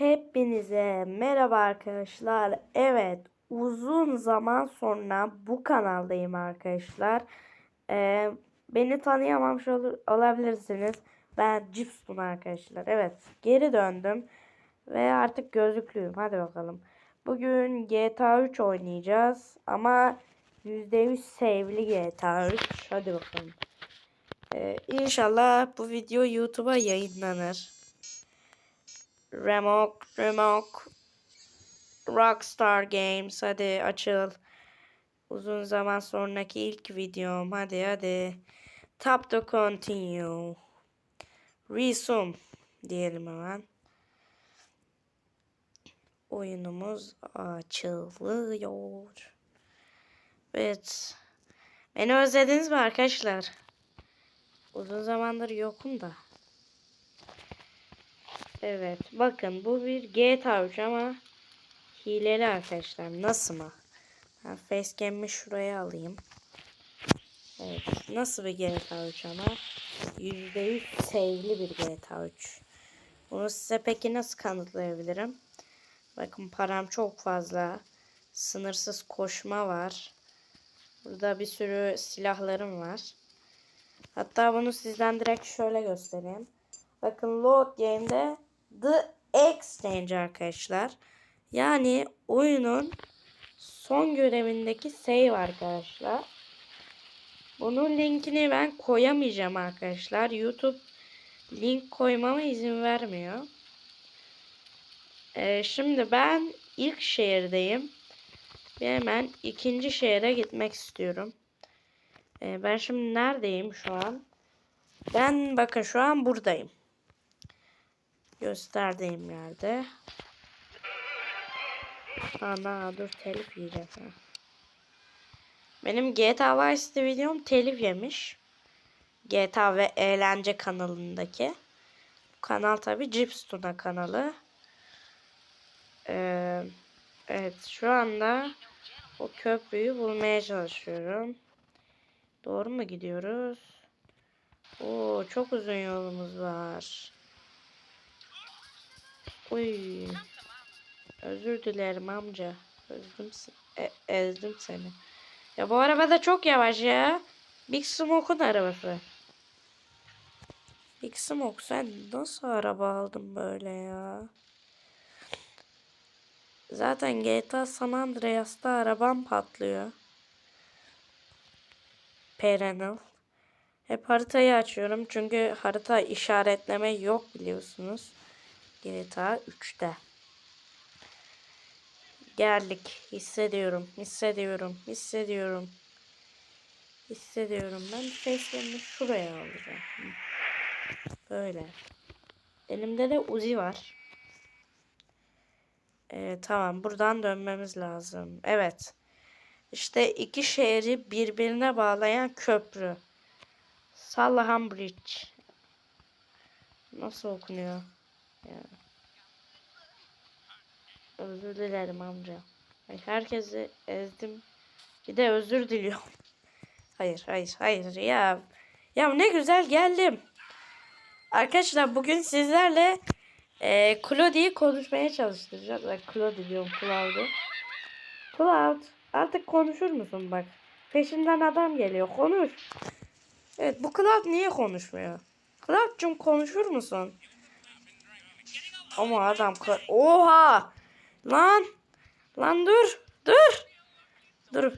Hepinize merhaba arkadaşlar. Evet, uzun zaman sonra bu kanaldayım arkadaşlar. Ee, beni tanıyamamış olur, olabilirsiniz. Ben Cips'tum arkadaşlar. Evet, geri döndüm ve artık gözlüklüyüm. Hadi bakalım. Bugün GTA 3 oynayacağız ama %100 save'li GTA 3. Hadi bakalım. Ee, inşallah bu video YouTube'a yayınlanır. Remok, Remok, Rockstar Games hadi açıl. Uzun zaman sonraki ilk videom hadi hadi. Tap to continue. Resume diyelim hemen. Oyunumuz açılıyor. Evet. Beni özlediniz mi arkadaşlar? Uzun zamandır yokum da. Evet. Bakın bu bir GTA 3 ama hileli arkadaşlar. Nasıl mı? Ben facecam'imi şuraya alayım. Evet. Nasıl bir GTA 3 ama? %100 save'li bir GTA 3. Bunu size peki nasıl kanıtlayabilirim? Bakın param çok fazla. Sınırsız koşma var. Burada bir sürü silahlarım var. Hatta bunu sizden direkt şöyle göstereyim. Bakın load game'de The Exchange arkadaşlar. Yani oyunun son görevindeki save arkadaşlar. Bunun linkini ben koyamayacağım arkadaşlar. YouTube link koymama izin vermiyor. Ee, şimdi ben ilk şehirdeyim. Ve hemen ikinci şehre gitmek istiyorum. Ee, ben şimdi neredeyim şu an? Ben bakın şu an buradayım. Gösterdiğim yerde. Ana dur telif yiyeceğim. Benim GTA Vice City videom telif yemiş. GTA ve eğlence kanalındaki. Bu kanal tabi Cips Tuna kanalı. Ee, evet şu anda o köprüyü bulmaya çalışıyorum. Doğru mu gidiyoruz? Oo çok uzun yolumuz var. Uy. Özür dilerim amca. Ezdim, e ezdim seni. Ya bu araba da çok yavaş ya. Big Smoke'un arabası. Big Smoke sen nasıl araba aldın böyle ya? Zaten GTA San Andreas'ta arabam patlıyor. Perennial. Hep haritayı açıyorum çünkü harita işaretleme yok biliyorsunuz. GTA 3'te. Geldik. Hissediyorum. Hissediyorum. Hissediyorum. Hissediyorum. Ben face'lerimi şuraya alacağım. Böyle. Elimde de Uzi var. Ee, tamam. Buradan dönmemiz lazım. Evet. İşte iki şehri birbirine bağlayan köprü. Sallahan Bridge. Nasıl okunuyor? Özür dilerim amca. Herkesi ezdim. Bir de özür diliyorum. Hayır, hayır, hayır ya. Ya ne güzel geldim. Arkadaşlar bugün sizlerle e, Claude'yi konuşmaya çalıştıracağız. Bak Claude diyorum Cloud'u. Cloud artık konuşur musun bak. Peşinden adam geliyor. Konuş. Evet bu Cloud niye konuşmuyor? Cloud'cum konuşur musun? Ama adam oha! Lan! Lan dur! Dur! Dur.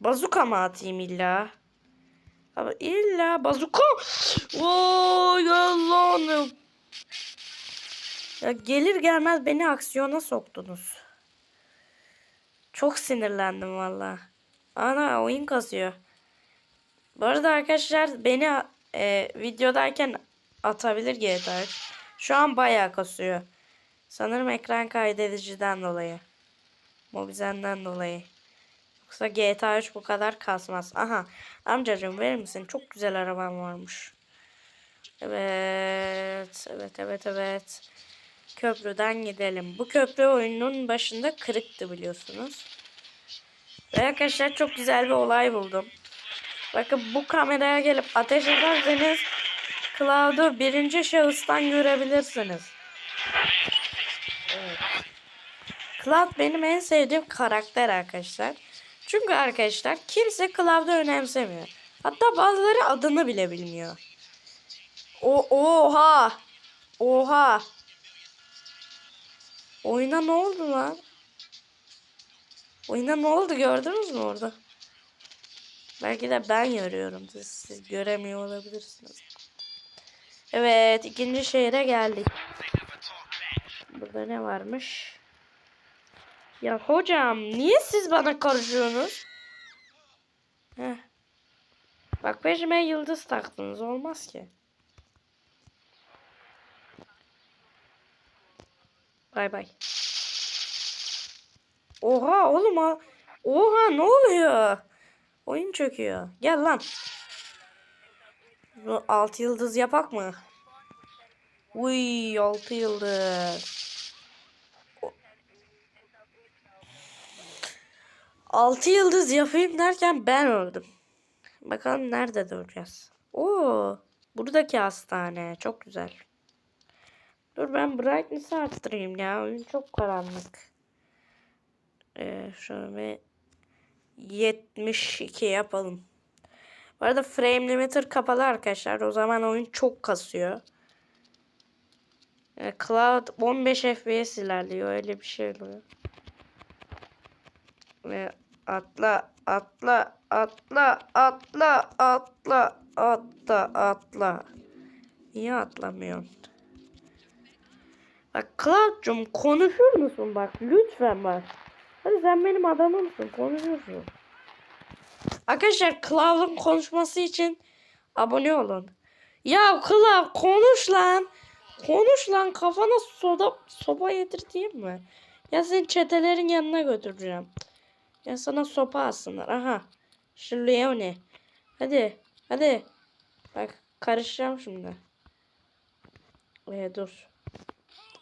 Bazuka mı atayım illa? Ama illa bazuka oy Allah'ım! Ya gelir gelmez beni aksiyona soktunuz. Çok sinirlendim valla ana oyun kasıyor. Bu arada arkadaşlar beni e, videodayken atabilir GTA şu an bayağı kasıyor. Sanırım ekran kaydediciden dolayı. Mobizen'den dolayı. Yoksa GTA 3 bu kadar kasmaz. Aha amcacığım verir misin? Çok güzel arabam varmış. Evet. Evet evet evet. Köprüden gidelim. Bu köprü oyunun başında kırıktı biliyorsunuz. Ve arkadaşlar çok güzel bir olay buldum. Bakın bu kameraya gelip ateş ederseniz Cloud'u birinci şahıstan görebilirsiniz. Evet. Cloud benim en sevdiğim karakter arkadaşlar. Çünkü arkadaşlar kimse Cloud'u önemsemiyor. Hatta bazıları adını bile bilmiyor. O oha. Oha. Oyuna ne oldu lan? Oyuna ne oldu gördünüz mü orada? Belki de ben görüyorum. Siz, siz göremiyor olabilirsiniz. Evet ikinci şehre geldik. Burada ne varmış? Ya hocam niye siz bana karışıyorsunuz? Heh. Bak peşime yıldız taktınız olmaz ki. Bay bay. Oha oğlum ha. Oha ne oluyor? Oyun çöküyor. Gel lan. Bu altı yıldız yapak mı? Uy altı yıldız. O- Altı yıldız yapayım derken ben öldüm. Bakalım nerede duracağız. Oo, buradaki hastane. Çok güzel. Dur ben brightness'ı arttırayım ya. Oyun çok karanlık. Ee, şöyle 72 yapalım. Bu arada frame limiter kapalı arkadaşlar. O zaman oyun çok kasıyor. Ee, Cloud 15 FPS ilerliyor. Öyle bir şey oluyor. Ve atla atla atla atla atla atla atla. Niye atlamıyorsun? Bak Cloud'cum konuşur musun bak lütfen bak. Hadi sen benim adamımsın konuşursun. Arkadaşlar Cloud'un konuşması için abone olun. Ya Cloud konuş lan. Konuş lan kafana soda, sopa yedirteyim mi? Ya seni çetelerin yanına götüreceğim. Ya sana sopa alsınlar. Aha. Şu Leone. Hadi. Hadi. Bak karışacağım şimdi. Ee, dur.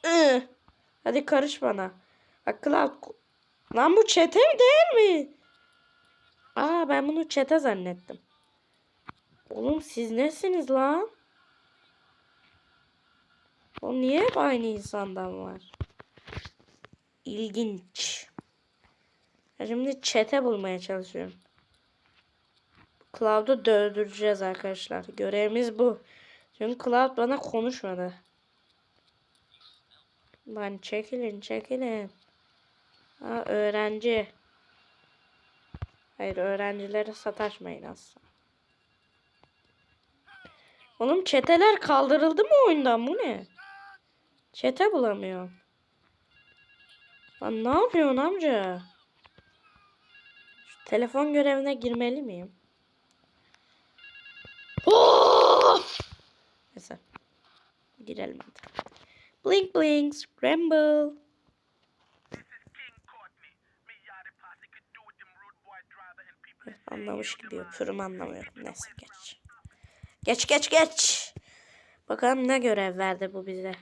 Iı. Hadi karış bana. Bak Cloud. Lan bu çete mi değil mi? Aa ben bunu çete zannettim. Oğlum siz nesiniz lan? O niye hep aynı insandan var? İlginç. Şimdi çete bulmaya çalışıyorum. Cloud'u dövdüreceğiz arkadaşlar. Görevimiz bu. Çünkü Cloud bana konuşmadı. Lan çekilin çekilin. Ha öğrenci. Hayır öğrencilere sataşmayın aslında. Oğlum çeteler kaldırıldı mı oyundan bu ne? Çete bulamıyorum. Lan ne yapıyorsun amca? Şu telefon görevine girmeli miyim? Oh! Neyse. Girelim hadi. Blink blink, scramble. Anlamış gibi yapıyorum anlamıyorum. Neyse geç. Geç geç geç. Bakalım ne görev verdi bu bize.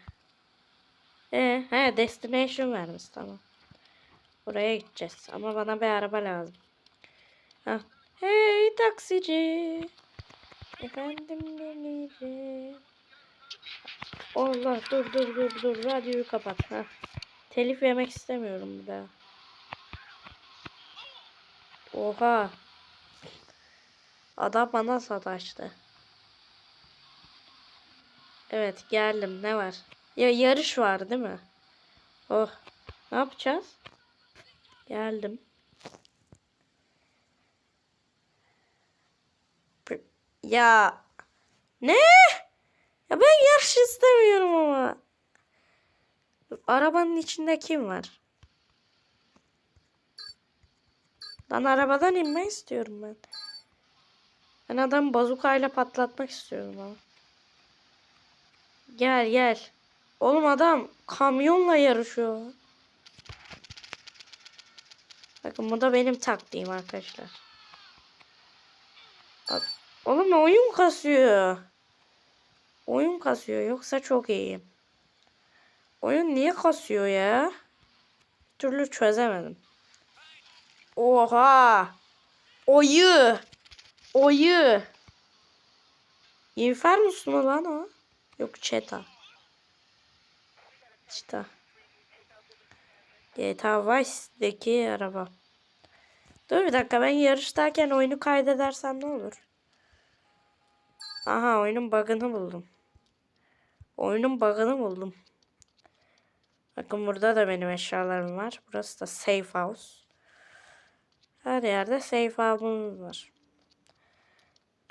Ee, he destination vermiş tamam. Oraya gideceğiz ama bana bir araba lazım. Ha. Hey taksici. Efendim benici. Allah dur dur dur dur radyoyu kapat. Ha. Telif yemek istemiyorum bir daha. Oha. Adam bana sataştı. Evet geldim. Ne var? Ya yarış var değil mi? Oh. Ne yapacağız? Geldim. Ya. Ne? Ya ben yarış istemiyorum ama. Arabanın içinde kim var? Lan arabadan inme istiyorum ben. Ben adamı bazukayla patlatmak istiyorum ama. Gel gel. Oğlum adam kamyonla yarışıyor. Bakın bu da benim taktiğim arkadaşlar. Bak, oğlum oyun kasıyor. Oyun kasıyor yoksa çok iyiyim. Oyun niye kasıyor ya? Bir türlü çözemedim. Oha! Oyu! Oyu! Infernus mu lan o? Yok Çeta. İşte. GTA Vice'deki araba. Dur bir dakika ben yarıştayken oyunu kaydedersem ne olur? Aha oyunun bug'ını buldum. Oyunun bug'ını buldum. Bakın burada da benim eşyalarım var. Burası da safe house. Her yerde safe house'umuz var.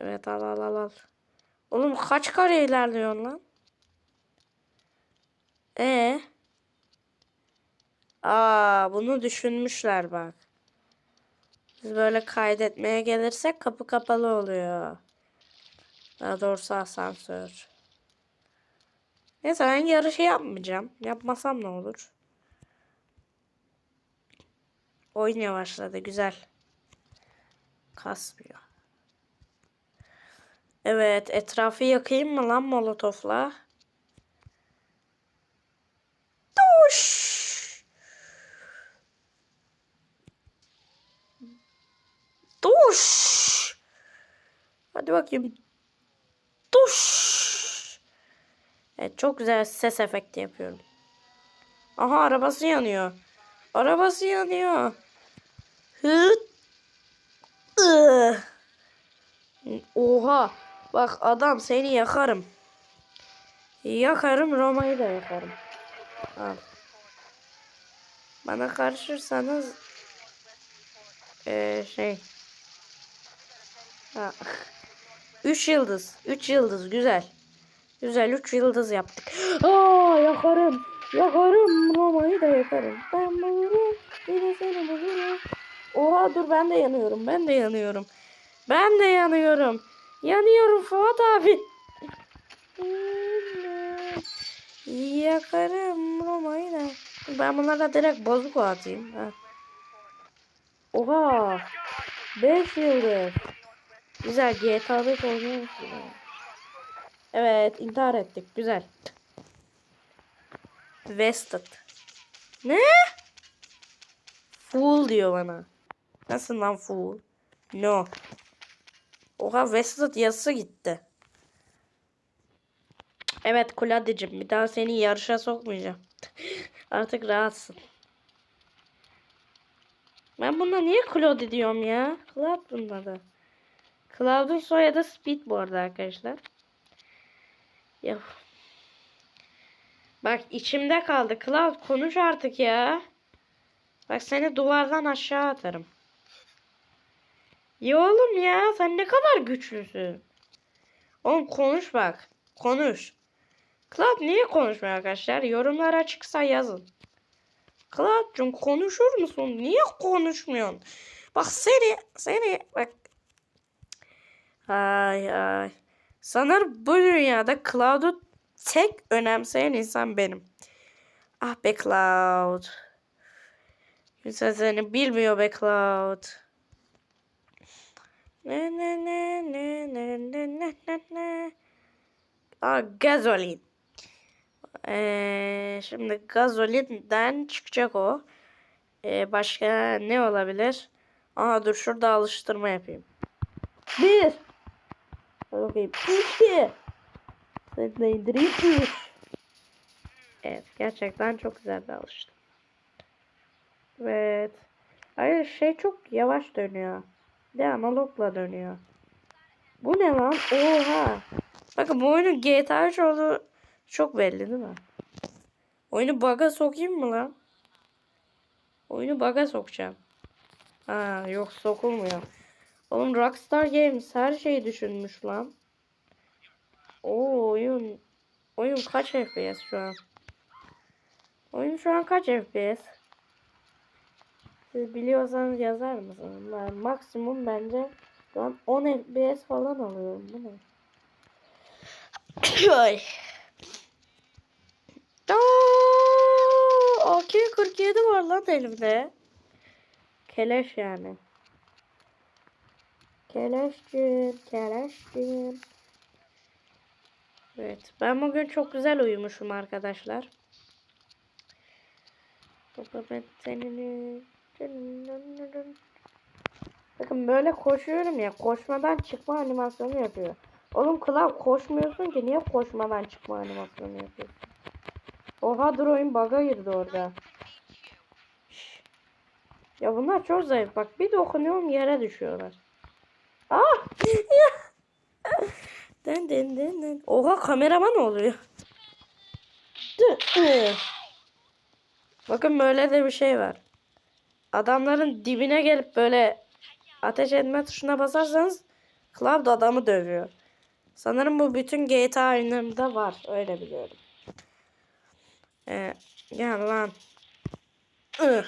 Evet al al al al. Oğlum kaç kare ilerliyorsun lan? E Aa bunu düşünmüşler bak. Biz böyle kaydetmeye gelirsek kapı kapalı oluyor. Daha doğrusu asansör. Neyse ben yarışı yapmayacağım. Yapmasam ne olur? Oyun yavaşladı. Güzel. Kasmıyor. Evet. Etrafı yakayım mı lan molotofla? Tuş! Tuş! Hadi bakayım. Tuş! Evet çok güzel ses efekti yapıyorum. Aha arabası yanıyor. Arabası yanıyor. Ih. Oha. Bak adam seni yakarım. Yakarım Roma'yı da yakarım. Al. Bana karışırsanız ee, şey ha. Üç yıldız. Üç yıldız. Güzel. Güzel 3 yıldız yaptık. Aa yakarım. Yakarım. Roma'yı da yakarım. Ben bulurum. Yine seni bulurum. Oha dur ben de yanıyorum. Ben de yanıyorum. Ben de yanıyorum. Yanıyorum Fuat abi. Yakarım Roma'yı da. Ben bunlara direkt bozuk atayım. Ha. Oha. 5 yıldız. Güzel GTA 5 oynuyormuş. Evet intihar ettik. Güzel. Vested. Ne? Fool diyor bana. Nasıl lan fool? No. Oha Vested yazısı gitti. Evet Kuladicim bir daha seni yarışa sokmayacağım. Artık rahatsın. Ben buna niye Claude diyorum ya? Cloud bunda da. Cloud'un soyadı Speed bu arada arkadaşlar. Ya. Bak içimde kaldı. Cloud konuş artık ya. Bak seni duvardan aşağı atarım. Ya oğlum ya sen ne kadar güçlüsün. Oğlum konuş bak. Konuş. Cloud niye konuşmuyor arkadaşlar? Yorumlar açıksa yazın. Cloud'cum konuşur musun? Niye konuşmuyorsun? Bak seni, seni bak. Ay ay. Sanırım bu dünyada Cloud'u tek önemseyen insan benim. Ah be Cloud. Kimse seni bilmiyor be Cloud. Ne. Aa gazolin. Ee, şimdi gazolinden çıkacak o. Ee, başka ne olabilir? Aha dur şurada alıştırma yapayım. Bir. Bakayım. İki. Sen de indireyim. Üç. Evet. Gerçekten çok güzel bir alıştım. Evet. Hayır şey çok yavaş dönüyor. De analogla dönüyor. Bu ne lan? Oha. Bakın bu oyunun GTA 3 olduğu çok belli değil mi? Oyunu bug'a sokayım mı lan? Oyunu bug'a sokacağım. Ha yok sokulmuyor. Oğlum Rockstar Games her şeyi düşünmüş lan. Oo oyun oyun kaç FPS şu an? Oyun şu an kaç FPS? Siz biliyorsanız yazar mısınız? Ben maksimum bence an 10 FPS falan alıyorum. Bu ne? Ay. Aa, AK-47 var lan elimde. Keleş yani. Keleşcim, keleşcim. Evet, ben bugün çok güzel uyumuşum arkadaşlar. Bakın böyle koşuyorum ya, koşmadan çıkma animasyonu yapıyor. Oğlum Klav koşmuyorsun ki niye koşmadan çıkma animasyonu yapıyorsun? Oha dur oyun bug'a girdi orada. Ya bunlar çok zayıf. Bak bir dokunuyorum yere düşüyorlar. Ah! den den den den. Oha kameraman oluyor. Bakın böyle de bir şey var. Adamların dibine gelip böyle ateş etme tuşuna basarsanız Cloud adamı dövüyor. Sanırım bu bütün GTA oyunlarında var. Öyle biliyorum. Ee, gel lan. Ih.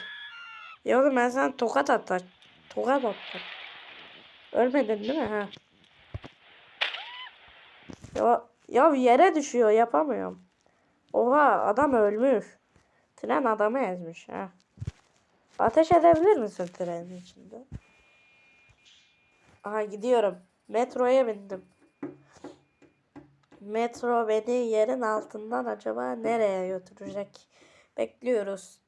Ya oğlum ben sana tokat attım. Tokat attım. Ölmedin değil mi? Ha. Ya, ya yere düşüyor yapamıyorum. Oha adam ölmüş. Tren adamı ezmiş ha. Ateş edebilir misin trenin içinde? Aha gidiyorum. Metroya bindim. Metro beni yerin altından acaba nereye götürecek? Bekliyoruz.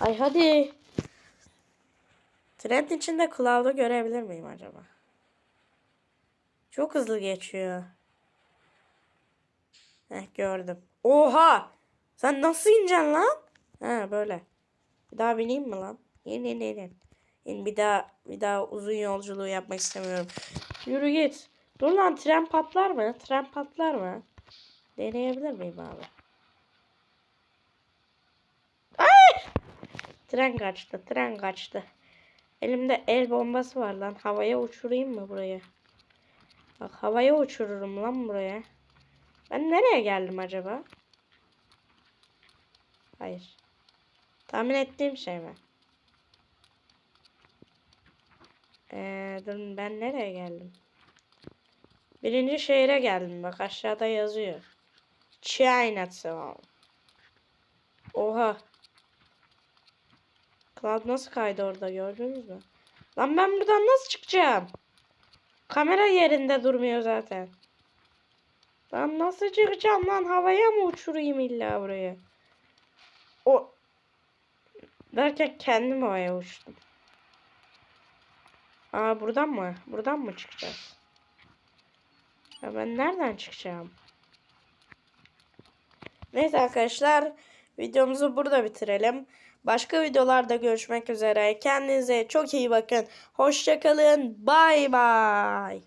Ay hadi. Tren içinde Cloud'u görebilir miyim acaba? Çok hızlı geçiyor. Heh gördüm. Oha! Sen nasıl ineceksin lan? Ha böyle. Bir daha bineyim mi lan? İn in in in. İn bir daha bir daha uzun yolculuğu yapmak istemiyorum. Yürü git. Dur lan tren patlar mı? Tren patlar mı? Deneyebilir miyim abi? Ay! Tren kaçtı. Tren kaçtı. Elimde el bombası var lan. Havaya uçurayım mı buraya? Bak havaya uçururum lan buraya. Ben nereye geldim acaba? Hayır. Tahmin ettiğim şey mi? Ee, dur ben nereye geldim? Birinci şehire geldim bak aşağıda yazıyor. Chinatown. Oha. Cloud nasıl kaydı orada gördünüz mü? Lan ben buradan nasıl çıkacağım? Kamera yerinde durmuyor zaten. Lan nasıl çıkacağım lan? Havaya mı uçurayım illa buraya? O derken kendim havaya uçtum. Aa buradan mı? Buradan mı çıkacağız? Ya ben nereden çıkacağım? Neyse arkadaşlar videomuzu burada bitirelim. Başka videolarda görüşmek üzere. Kendinize çok iyi bakın. Hoşçakalın. Bay bay.